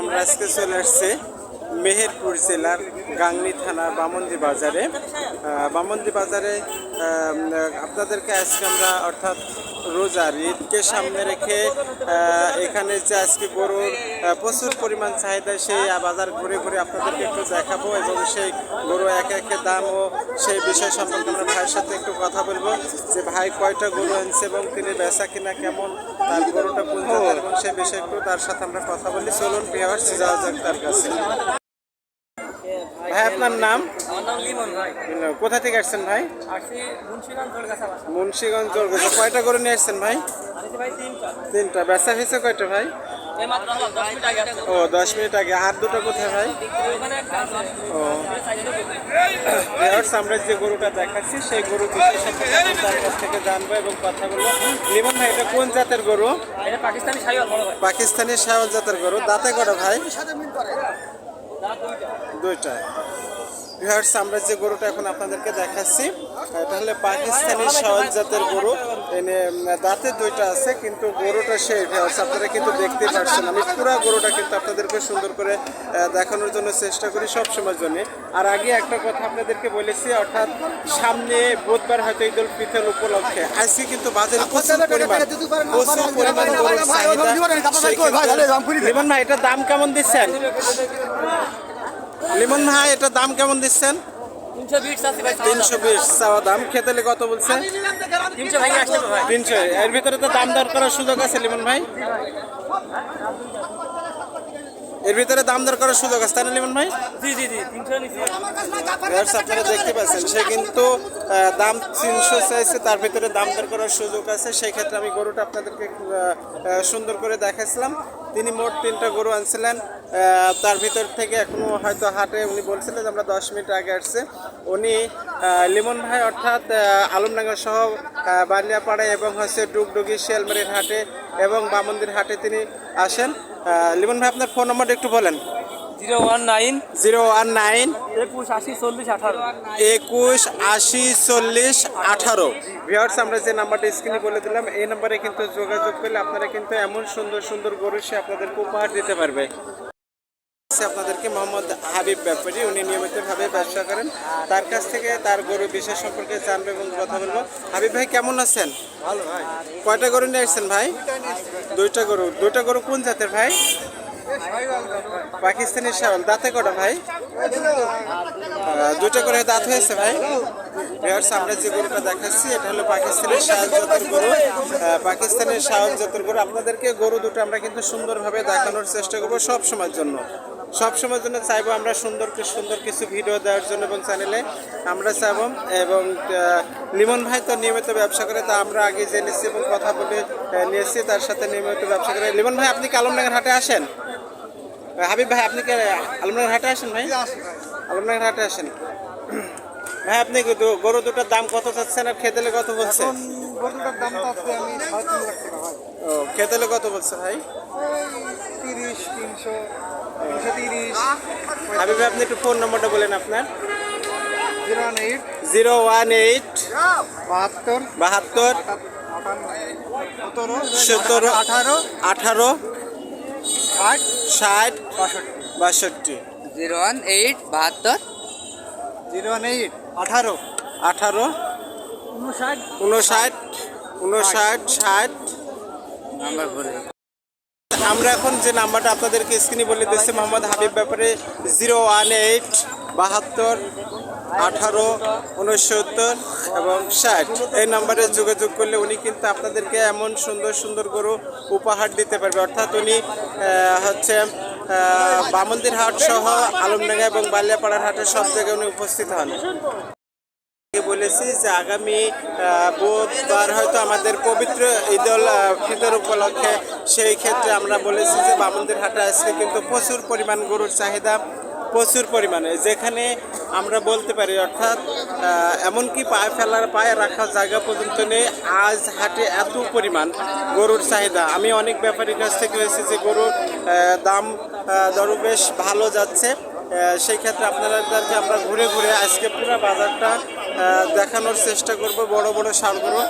আমরা আজকে চলে আসছি মেহেরপুর জেলার গাংনি থানা বামন্দি বাজারে। বামন্দি বাজারে আপনাদেরকে আজকে আমরা অর্থাৎ রোজার ঈদকে সামনে রেখে এখানে যে আজকে গরুর প্রচুর পরিমাণ চাহিদা, সেই বাজার ঘুরে ঘুরে আপনাদেরকে একটু দেখাবো এবং সেই গরু একে একে দাম ও সেই বিষয় সম্পর্কে আমরা ভাইয়ের সাথে একটু কথা বলব যে ভাই কয়টা গরু আনছে এবং তিনি বেচা কিনা কেমন, তার গরুটা কোন এবং সেই বিষয়ে একটু তার সাথে আমরা কথা বলি। চলুন বিহার যাওয়া যাক তার কাছে। ভাই আপনার নাম? কোথা থেকে আসছেন ভাই? মুন্সিগঞ্জ জলগাছা কয়টা গরু নিয়ে আসছেন ভাই? ভাই তিনটা। বেচা হয়েছে কয়টা ভাই? ও দশ মিনিট আগে। আর দুটো কোথায় ভাই? ও। আমরা যে গরুটা দেখাচ্ছি সেই গরু তার কাছ থেকে জানব এবং কথা বলব। লিমন ভাই এটা কোন জাতের গরু? পাকিস্তানি সাইওয়াল জাতের গরু। দাঁতে কটা ভাই? দুইটা। ভিউয়ার্স আমরা যে গরুটা এখন আপনাদেরকে দেখাচ্ছি এটা হলে পাকিস্তানি সহজ জাতের গরু। এনে উম, দাঁতে দুইটা আছে কিন্তু গরুটা সেই আপনারা কিন্তু দেখতে পাচ্ছেন। আমি পুরো গরুটা কিন্তু আপনাদেরকে সুন্দর করে দেখানোর জন্য চেষ্টা করি সব সময়ের জন্য। আর আগে একটা কথা আপনাদেরকে বলেছি অর্থাৎ সামনে বুধবার হয়তো ঈদ উল ফিতর উপলক্ষে। আজকে কিন্তু বাজারে প্রচুর পরিমাণ প্রচুর পরিমাণ গরুর চাহিদা লিমন ভাই এটার দাম কেমন দিচ্ছেন? লিমন ভাই এটার দাম কেমন দিচ্ছেন? তিনশো বিশ চাওয়া দাম। খেতেলে কত বলছে? তিনশো এর ভিতরে তো দাম দর করার সুযোগ আছে লিমন ভাই? এর ভিতরে দাম দর করার সুযোগ আছে তাই না লিমন ভাই? জি জি জি আপনারা দেখতে পাচ্ছেন সে কিন্তু দাম তিনশো চাইছে তার ভিতরে দাম দর করার সুযোগ আছে। সেই ক্ষেত্রে আমি গরুটা আপনাদেরকে সুন্দর করে দেখাচ্ছিলাম তিনি মোট তিনটা গরু আনছিলেন। তার ভিতর থেকে এখনও হয়তো হাটে। উনি বলছিলেন যে আমরা দশ মিনিট আগে আসছে। উনি লিমন ভাই অর্থাৎ আলমডাঙ্গা সহ আহ, এবং হচ্ছে ডুগডুগি শিয়ালমারির হাটে এবং বামন্দির হাটে তিনি আসেন। লিমন ভাই আপনার ফোন নম্বরটা একটু বলেন। Zero one nine. Zero one nine. একুশ আশি চল্লিশ আঠারো। একুশ আশি চল্লিশ আঠারো। ভিওয়ার্স আমরা যে নাম্বারটা স্ক্রিনে বলে দিলাম এই নাম্বারে কিন্তু যোগাযোগ করলে আপনারা কিন্তু এমন সুন্দর সুন্দর গরু সে আপনাদেরকে উপহার দিতে পারবে। আপনাদেরকে মোহাম্মদ হাবিব ব্যাপারী উনি নিয়মিতভাবে ব্যবসা করেন। তার কাছ থেকে তার গরু বিশেষ সম্পর্কে জানব এবং কথা বলব। হাবিব ভাই কেমন আছেন? ভালো ভাই। কয়টা গরু নিয়ে আসছেন ভাই? দুইটা গরু। দুইটা গরু কোন জাতের ভাই? পাকিস্তানি শাওল দাঁতে কটা ভাই? দুটো করে দাঁত হয়েছে ভাই। ভিউয়ার্স আমরা যে গরুটা দেখাচ্ছি এটা হলো পাকিস্তানের শাওল জাতের গরু। পাকিস্তানের শাওল জাতের গরু। আপনাদেরকে গরু দুটো আমরা কিন্তু সুন্দরভাবে দেখানোর চেষ্টা করব সব সময়ের জন্য। সব সময়ের জন্য চাইব আমরা সুন্দর সুন্দর কিছু ভিডিও দেওয়ার জন্য এবং চ্যানেলে আমরা চাইব। এবং লিমন ভাই তো নিয়মিত ব্যবসা করে তা আমরা আগে জেনেছি এবং কথা বলে নিয়েছি তার সাথে নিয়মিত ব্যবসা করে। লিমন ভাই আপনি কি আলমনগর হাটে আসেন? হাবিব ভাই আপনি কি আলমনগর হাটে আসেন ভাই? আলমনগর হাটে আসেন। ভাই আপনি গরু- দুটোর দাম কত চাচ্ছেন আর খেতেলে কত বলছে? ও খেতেলে কত বলছে ভাই? তিরিশ তিনশো। হাবিব আপনি একটু ফোন নম্বরটা বলেন আপনার। Zero one eight zero one eight বাহাত্তর বাহাত্তর সতেরো আঠারো আঠারো ষাট ষাট বাষট্টি। জিরো ওয়ান এইট বাহাত্তর। জিরো ওয়ান এইট আঠারো আঠারো উনষাট উনষাট উনষাট ষাট। নাম্বার ভরে আমরা এখন যে নাম্বারটা আপনাদেরকে স্ক্রিনে বলে দিচ্ছি মোহাম্মদ হাবিব ব্যাপারে জিরো ওয়ান এইট বাহাত্তর আঠারো উনসত্তর এবং ষাট। এই নাম্বারে যোগাযোগ করলে উনি কিন্তু আপনাদেরকে এমন সুন্দর সুন্দর গরু উপহার দিতে পারবে। অর্থাৎ উনি হচ্ছে বামন্দির হাট সহ আলমডাঙ্গা এবং বালিয়াপাড়ার হাটের সব জায়গায় উনি উপস্থিত হন। বলেছি যে আগামী বুধবার হয়তো আমাদের পবিত্র ঈদ উল ফিতর উপলক্ষে সেই ক্ষেত্রে আমরা বলেছি যে বামন্দির হাটে আসছে কিন্তু প্রচুর পরিমাণ গরুর চাহিদা, প্রচুর পরিমাণে। যেখানে আমরা বলতে পারি, অর্থাৎ এমনকি পায়ে ফেলার, পায়ে রাখার জায়গা পর্যন্ত নেই, আজ হাটে এত পরিমাণ গরুর চাহিদা। আমি অনেক ব্যাপারীর কাছ থেকে হয়েছে যে গরুর দাম দরও বেশ ভালো যাচ্ছে। সেই ক্ষেত্রে আপনাদেরকে আমরা ঘুরে ঘুরে আজকে পুরো বাজারটা দেখানোর চেষ্টা করব, বড় বড় সারগুলো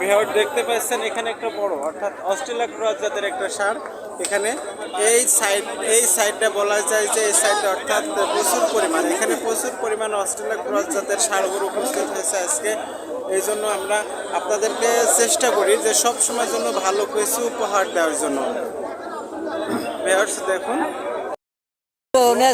বিহার, দেখতে পাচ্ছেন, এখানে একটা বড়, অর্থাৎ অস্ট্রেলিয়া ক্রস জাতের একটা সার। এখানে এই সাইড এই সাইডটা বলা যায় যে এই সাইডটা অর্থাৎ প্রচুর পরিমাণ। এখানে প্রচুর পরিমাণ অস্ট্রেলিয়া ক্রস জাতের সারগুলো উপস্থিত হয়েছে আজকে। এই জন্য আমরা আপনাদেরকে চেষ্টা করি যে সব সময়ের জন্য ভালো কিছু উপহার দেওয়ার জন্য। দেখুন। তো নিয়ে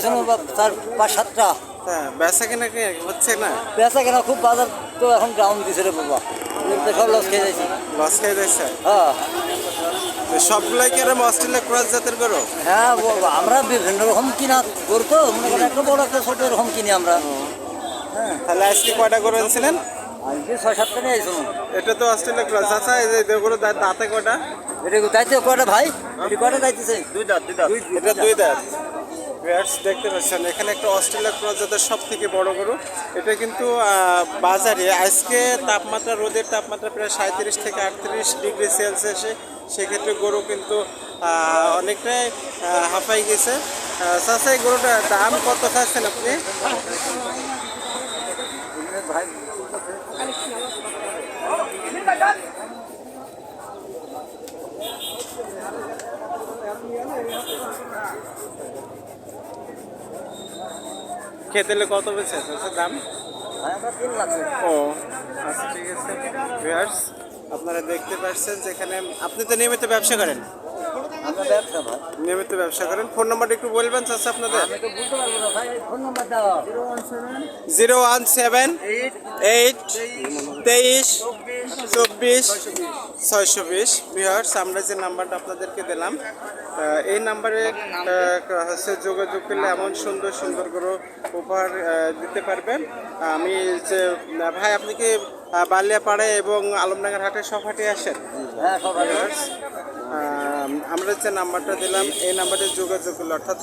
তার পাঁচ সাতটা। হ্যাঁ বেচা কেনা কি হচ্ছে না? বেচা কেনা খুব বাজার তো এখন ডাউন দিছে রে বাবা। এমনিতে সব লস খেয়ে যাচ্ছি লস খেয়ে যাচ্ছে হ্যাঁ। সবগুলাই কি এরকম অস্ট্রেলিয়া ক্রস জাতের গরু? হ্যাঁ আমরা বিভিন্ন রকম কিনা করতো মনে করেন একটা বড় একটা ছোট রকম কিনি আমরা। তাহলে আজকে কয়টা গরু আনছিলেন আজকে ছয় সাতটা নিয়ে আসুন এটা তো অস্ট্রেলিয়া ক্রস আচ্ছা এই যে গরু দাঁতে কয়টা? এটা কয়টা ভাই? এটা কয়টা দায়িত্বছে দুই দাঁত। দুই দাঁত। এটা দুই দাঁত। ভিউয়ার্স দেখতে পাচ্ছেন, এখানে একটা অস্ট্রেলিয়া ক্রস জাতের সব থেকে বড় গরু। এটা কিন্তু বাজারে আজকে তাপমাত্রা, রোদের তাপমাত্রা প্রায় সাঁত্রিশ থেকে আটত্রিশ ডিগ্রি সেলসিয়াসে। সেক্ষেত্রে গরু কিন্তু অনেকটাই হাঁপাই গেছে। চাষা এই গরুটার দাম কত চাচ্ছেন আপনি? ভাই খেতেলে কত বেছে দাম? ভাই আমরা তিন লাখ ও আচ্ছা ঠিক আছে। ভিউয়ার্স আপনারা দেখতে পাচ্ছেন যেখানে আপনি তো নিয়মিত ব্যবসা করেন। নিয়মিত ব্যবসা করেন। ফোন নাম্বারটা একটু বলবেন চাচ্ছে আপনাদের? আমি তো বুঝতে পারব না ভাই ফোন নাম্বার দাও। জিরো ওয়ান সেভেন এইট তেইশ চব্বিশ ছয়শো বিশ। বিহার্স আমরা যে নাম্বারটা আপনাদেরকে দিলাম এই নাম্বারে হচ্ছে যোগাযোগ করলে এমন সুন্দর সুন্দর করে উপহার দিতে পারবেন। আমি যে ভাই আপনি কি আহ, বালিয়াপাড়ায় এবং আলমডাঙ্গার হাটে সব হাটে আসেন? হ্যাঁ আমরা যে নাম্বারটা দিলাম এই নাম্বারে যোগাযোগ করলে অর্থাৎ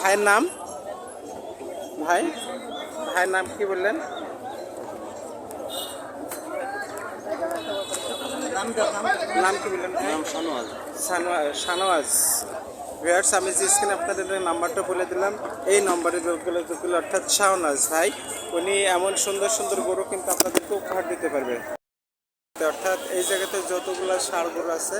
ভাইয়ের নাম? ভাই? ভাইয়ের নাম কি বললেন? নাম কি বললেন? সানোয়াজ ভিউয়ার্স আমি যে স্ক্রিনে আপনাদের নাম্বারটা বলে দিলাম। এই নম্বরে অর্থাৎ শাহনাজ ভাই উনি এমন সুন্দর সুন্দর গরু কিন্তু আপনাদেরকে উপহার দিতে পারবে। অর্থাৎ এই জায়গাতে যতগুলো সার গরু আছে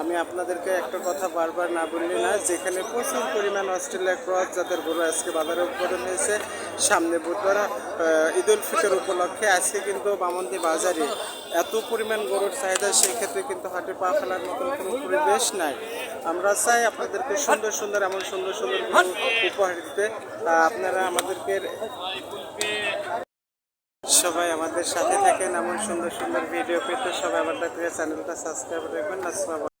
আমি আপনাদেরকে একটা কথা বারবার না বললি না, যেখানে প্রচুর পরিমাণ অস্ট্রেলিয়া ক্রস যাদের গরু আজকে বাজারে উৎপাদন হয়েছে সামনে বুধবার ঈদ উল ফিতর উপলক্ষে আজকে কিন্তু বামন্দি বাজারে এত পরিমাণ গরুর চাহিদা, সেই ক্ষেত্রে কিন্তু হাটে পা ফেলার মতন কোনো পরিবেশ নাই। আমরা চাই আপনাদেরকে সুন্দর সুন্দর, এমন সুন্দর সুন্দর উপহার দিতে। আপনারা আমাদেরকে সবাই আমাদের সাথে থাকেন, এমন সুন্দর সুন্দর ভিডিও পেতে সবাই আমাদের চ্যানেলটা সাবস্ক্রাইব রাখবেন। আসসালামু